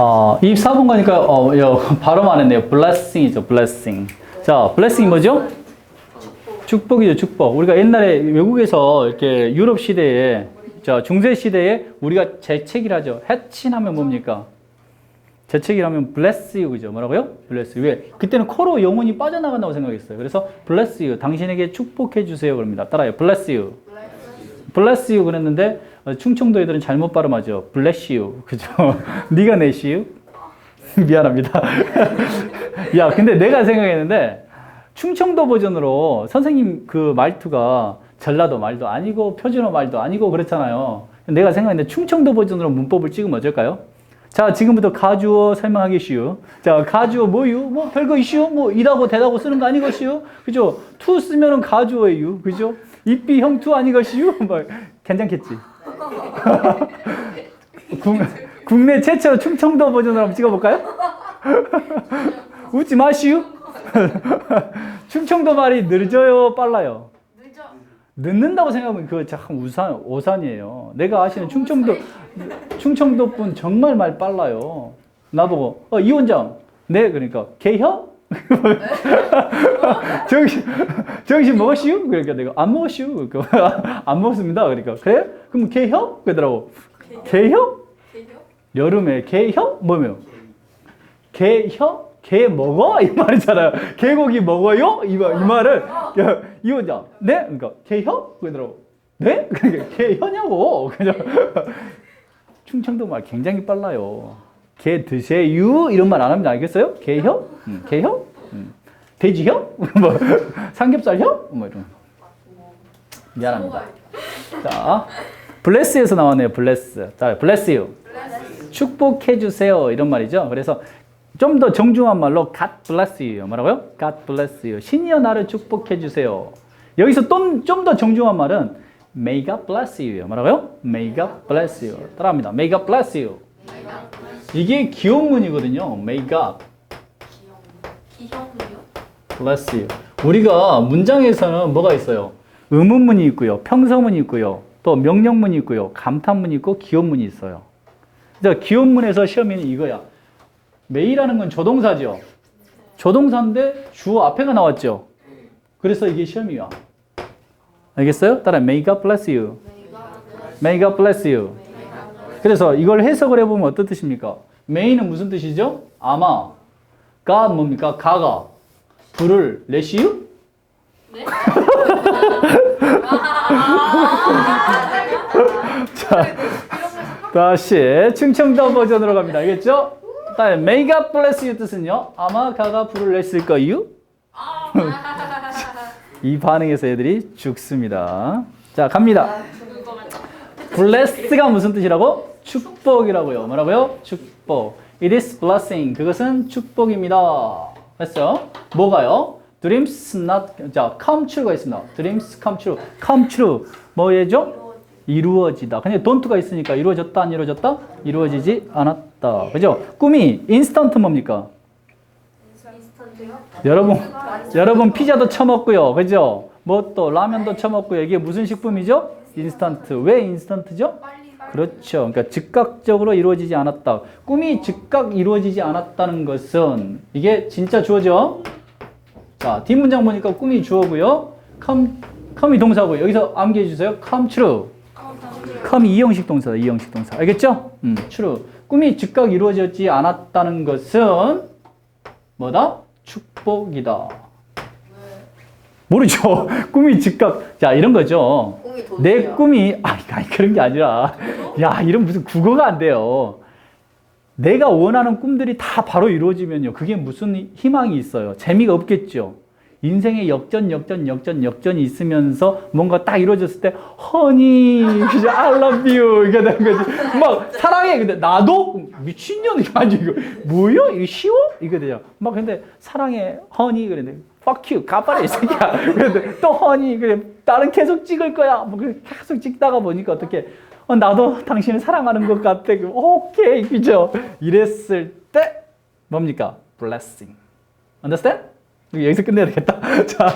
어, 24번 가니까 어, 여, 발음 안 했네요. blessing이죠, blessing. 자, blessing 뭐죠? 축복이죠, 축복. 우리가 옛날에 외국에서 이렇게 유럽 시대에, 자, 중세 시대에 우리가 재채기를 하죠. 해친하면 뭡니까? 하면 bless you, 그죠? 뭐라고요? bless you. 왜? 그때는 코로 영혼이 빠져나간다고 생각했어요. 그래서 bless you. 당신에게 축복해 주세요. 그럽니다. 따라요. bless you. bless you 그랬는데 어, 충청도 애들은 잘못 발음하죠. you. 그죠? 네가 내시유? 미안합니다. 야, 근데 내가 생각했는데 충청도 버전으로 선생님 그 말투가 전라도 말도 아니고 표준어 말도 아니고 그렇잖아요. 내가 생각했는데 충청도 버전으로 문법을 찍으면 어떨까요? 자, 지금부터 가주어 설명하겠슈. 자, 가주어 뭐유? 뭐 별거 이슈? 뭐 이다고 대다고 쓰는 거 아니것이요? 그죠? 투 쓰면은 가주어예요. 그죠? 입비 형투 아니것이요? 뭐 괜찮겠지? 국, 국내 최초 충청도 버전으로 한번 찍어볼까요? 웃지 마시오. 충청도 말이 늦어요, 빨라요. 늦어. 늦는다고 생각하면 그거 참 우산, 오산이에요. 내가 아시는 충청도, 충청도 분 정말 말 빨라요. 나보고, 어, 이 원장. 네, 그러니까, 개혀? 정신, 정신 먹었시오? 그러니까 내가, 안 먹었시오? 그러니까, 안 먹었습니다. 그러니까, 그래? 그럼 개혀? 그러더라고. 개혀? 여름에 개혀? 뭐며? 개혀? 개 먹어? 이 말이잖아요. 개고기 먹어요? 이, 말- 이 말을 야, 이 혼자 네? 그러니까 개혀? 그러더라고. 네? 그러니까 개혀냐고. 그냥 충청도 말 굉장히 빨라요. 개 드세요? 이런 말안 하면 알겠어요? 개혀? 음, 개혀? 음. 돼지혀? 뭐 삼겹살혀? 뭐 이런. 미안합니다. 자, 블레스에서 나왔네요. 블레스. 자, 유. 축복해 주세요. 이런 말이죠. 그래서 좀 더 정중한 말로 God bless you. 뭐라고요? God bless you. 신이여 나를 축복해 주세요. 여기서 좀 더 정중한 말은 May God bless you. 뭐라고요? May God bless you. 따라합니다. May God bless you. 이게 기원문이거든요. May God 기형이요? bless you. 우리가 문장에서는 뭐가 있어요? 의문문이 있고요. 평서문이 있고요. 또 명령문이 있고요. 감탄문이 있고 기원문이 있어요. 그래서 기원문에서 시험에는 이거야. 메이라는 건 조동사죠. 조동사인데 주어 앞에가 나왔죠. 그래서 이게 시험이야. 알겠어요? 따라 May God bless you. May God bless you. 그래서 이걸 해석을 해보면 어떤 뜻입니까? May는 무슨 뜻이죠? 아마. God 뭡니까? 가가. 불을 내시유? 네? 자, 다시 충청도 버전으로 갑니다. 알겠죠? 다음 May God bless you 뜻은요. 아마 가가 불을 냈을 거유. 이 반응에서 애들이 죽습니다. 자, 갑니다. bless가 무슨 뜻이라고? 축복이라고요. 뭐라고요? 축복. It is blessing. 그것은 축복입니다. 됐죠? 뭐가요? Dreams not 자 come true가 있습니다. Dreams come true. come true. 뭐예죠? 이루어지다. 근데 don't가 있으니까 이루어졌다 안 이루어졌다? 이루어지지 않았다. 그죠? 꿈이 인스턴트 뭡니까? 여러분 여러분 피자도 처먹고요. 그죠? 뭐 또 라면도 처먹고요. 이게 무슨 식품이죠? 인스턴트. 왜 인스턴트죠? 그렇죠. 그러니까 즉각적으로 이루어지지 않았다. 꿈이 즉각 이루어지지 않았다는 것은 이게 진짜 주어죠. 자, 뒷문장 보니까 꿈이 주어고요. come, come이 동사고요. 여기서 암기해 주세요. come true. come이 이형식 동사다. 이형식 동사. 알겠죠? 음, true. 꿈이 즉각 이루어지지 않았다는 것은 뭐다? 축복이다. 모르죠. 꿈이 즉각. 자, 이런 거죠. 꿈이 내 꿈이 아니, 아니 그런 게 아니라 야 이런 무슨 국어가 안 돼요. 내가 원하는 꿈들이 다 바로 이루어지면요. 그게 무슨 희망이 있어요. 재미가 없겠죠. 인생에 역전, 역전, 역전, 역전이 있으면서 뭔가 딱 이루어졌을 때 허니, 그죠? I love you 이게 되는 거지. 막 사랑해. 근데 나도 미친년 아니 이거 뭐야? 이거 쉬워? 이거 되죠. 막 근데 사랑해 허니 그랬는데 fuck you 가빠래 이 새끼야. 그런데 또 허니 그래 나는 계속 찍을 거야. 뭐 계속 찍다가 보니까 어떻게 어, 나도 당신을 사랑하는 것 같아. 그, 오케이 그죠? 이랬을 때 뭡니까? blessing. understand? 여기서 끝내야 되겠다. 자,